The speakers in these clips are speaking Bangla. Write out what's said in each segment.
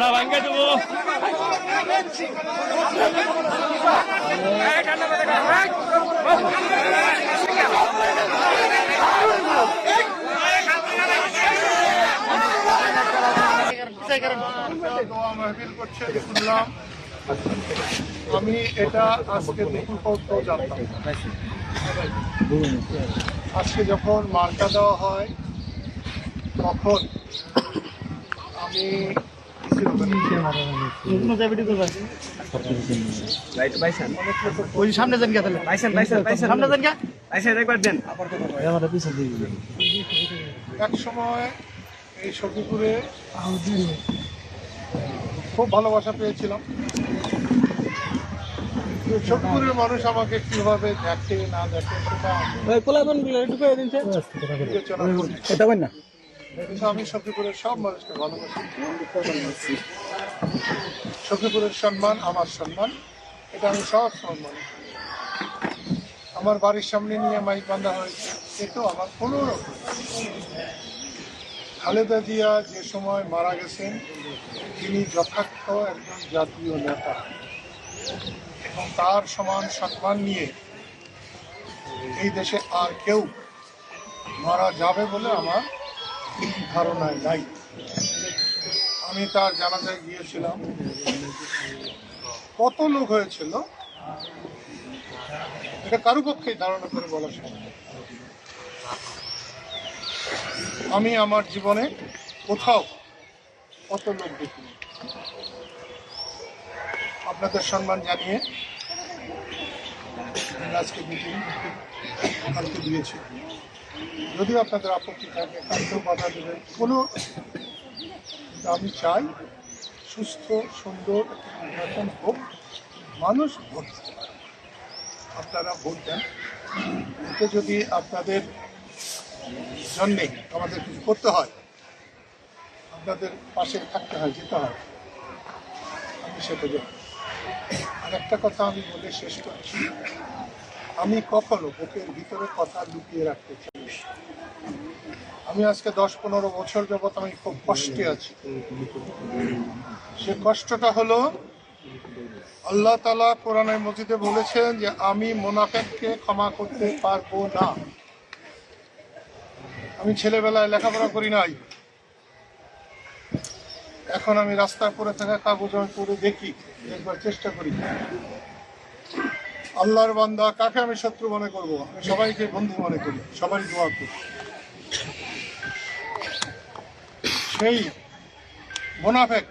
বেড়া ভাঙ্গে দেবো। আমি এটা আজকে দুপুর জানতাম। আজকে যখন মার্কা দেওয়া হয়, তখন আমি ওই সামনে যান গা তাহলে। বাইসেন বাইসেন বাইসেন। সামনে যান গা বাইসেন একবার দেন। এক সময় এই সখীপুরে খুব ভালোবাসা পেয়েছিলাম। সখীপুরের মানুষ আমাকে কীভাবে দেখে না দেখে সেটা বিবেচনা করি আমি সখীপুরের সব মানুষকে ভালোবাসি। সখীপুরের সম্মান, আমার সম্মান, এটা আমি সব সম্মান আমার বাড়ির সামনে নিয়ে মাইক বান্ধা হয়েছে এতেও আমার কোনো রকম খালেদা জিয়া যে সময় মারা গেছেন, তিনি যথার্থ একজন জাতীয় নেতা। এবং তার সমান সম্মান নিয়ে এই দেশে আর কেউ মারা যাবে বলে আমার ধারণায় নাই। আমি তার জানাজায় গিয়েছিলাম। কত লোক হয়েছিল? এটা কারও পক্ষেই ধারণা করে বলা সম্ভব? আমি আমার জীবনে কোথাও কত লোক দেখিনি। আপনাদের সম্মান জানিয়ে আজকে মিটিং দিয়েছি। যদি আপনাদের আপত্তি থাকে কালকেও বাধা দেবেন কোনো আমি চাই সুস্থ, সুন্দর নির্বাচন হোক, মানুষ ভোট দিতে পারে। আপনারা ভোট দেন। এতে যদি আপনাদের জন্যে আমাদের কিছু করতে হয়, আপনাদের পাশে থাকতে হয়, যেতে হয়, আমি সেটা দেব আর একটা কথা আমি বলে শেষ করছি। আমি কখনো বুকের ভিতরে কথা লুকিয়ে রাখতে চাই। আমি আজকে দশ পনেরো বছর যাবৎ আমি খুব কষ্টে আছি। সে কষ্টটা হলো, আল্লাহ তালা কোরআনের মসজিদে বলেছেন যে, আমি মোনাফেককে ক্ষমা করতে পারব না। আমি ছেলেবেলায় লেখাপড়া করি নাই। এখন আমি রাস্তায় পড়ে থাকা কাগজ আমি পড়ে দেখি একবার চেষ্টা করি। আল্লাহর বান্দা, কাকে আমি শত্রু মনে করব? আমি সবাইকে বন্ধু মনে করি সবাই দোয়া করি। সেই মোনাফেক,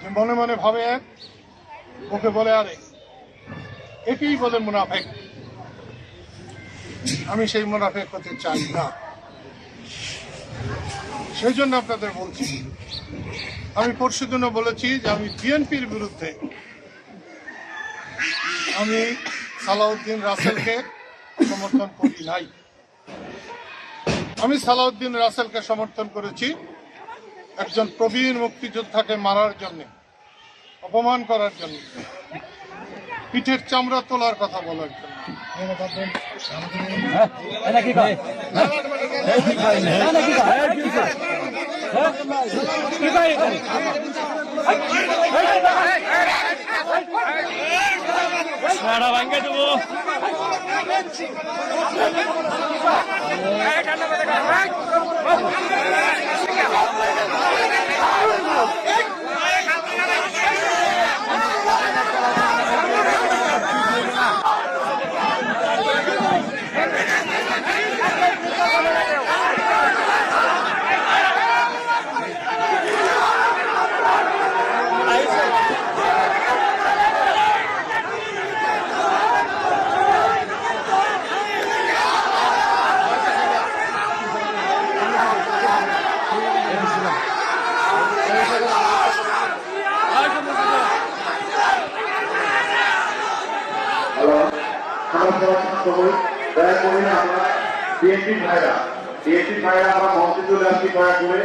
যে মনে মনে ভাবে এক ওকে বলে আরে, একেই বলে মুনাফেক। আমি সেই মুনাফেক হতে চাই না। সেই জন্য আপনাদের বলছি, আমি পরশু দিন বলেছি যে আমি বিএনপির বিরুদ্ধে আমি সালাউদ্দিন রাসেলকে সমর্থন করি নাই আমি সালাউদ্দিন রাসেলকে সমর্থন করেছি একজন প্রবীণ মুক্তিযোদ্ধাকে মারার জন্য অপমান করার জন্য পিঠের চামড়া তোলার কথা বলার জন্য কি বেড়া ভাঙ্গে দেবো। হ্যালো দয়া করে ভাইরা ভাইরা আমরা মঞ্চে চলে আসছি করে